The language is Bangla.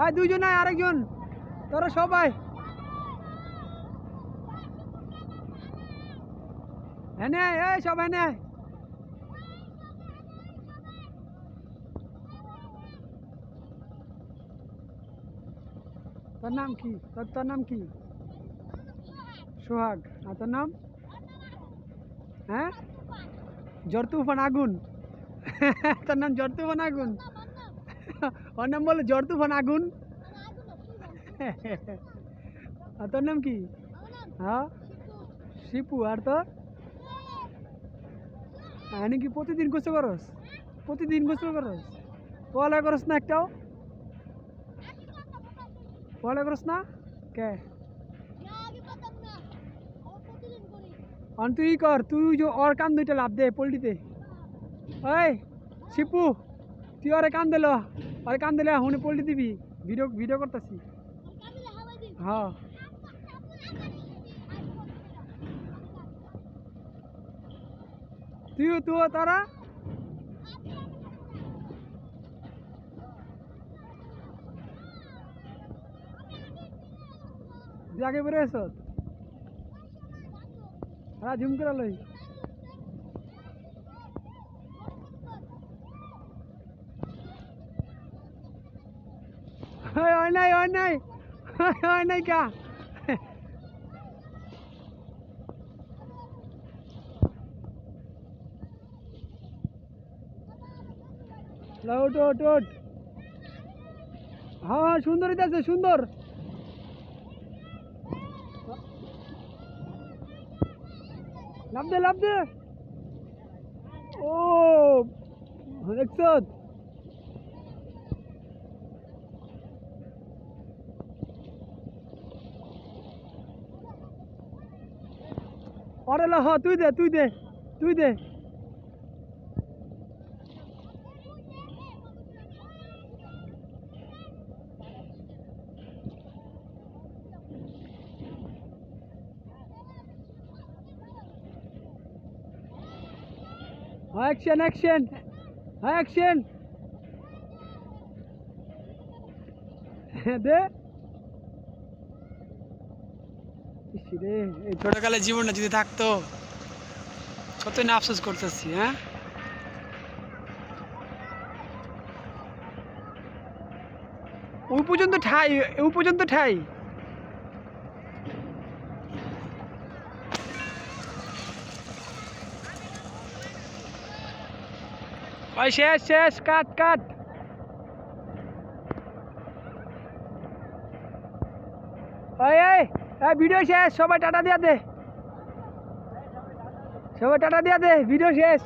আর দুইজন আরেকজন। তোরা সবাই। হ্যাঁ এই সবাই, নে। তোর নাম কি? তোর তোর নাম কি? সোহাগ। আর তোর নাম? হ্যাঁ? জ্বর তুফান আগুন। তোর নাম জ্বর তুফান আগুন। ওর নাম বলে জ্বর তুফান আগুন আর তোর নাম কি হ্যাঁ শিপু আর তোর আমি কি প্রতিদিন গোসল করস প্রতিদিন গোসল করস পড়া করস না একটাও পড়া করস না কে অন তুই কর তুই যে ওর কান দুইটা লাভ দে পোল্ট্রিতে ওই শিপু তুই ওরে কান দিল ওরে কান দিলে হুনে পোল্ট্রি দিবি। ভিডিও ভিডিও করতেছি। হ্যাঁ। তুইও তুইও, তারা? আগে বেরো এসো হ্যাঁ ঝুম করে লই। ওই নাই ওই নাই। ওই নাই কা ওট ওট ওট হ্যাঁ হ্যাঁ সুন্দর আছে সুন্দর। লাভ দে লাভ দে। ও, দেখছ? আরে লা হ্যাঁ তুই দে তুই দে তুই দে। অ্যাকশন অ্যাকশন অ্যাকশন দে। ইস রে। এই ছোটকালের জীবনটা যদি থাকতো, কতই না আফসোস করতেছি হ্যাঁ? ওই পর্যন্ত ঠাই ওই পর্যন্ত ঠাই। ওই শেষ শেষ, কাট কাট। ওই, এই। এই ভিডিও শেষ সবাই টাটা দিয়া দে। সবাই টাটা দিয়া দে ভিডিও শেষ।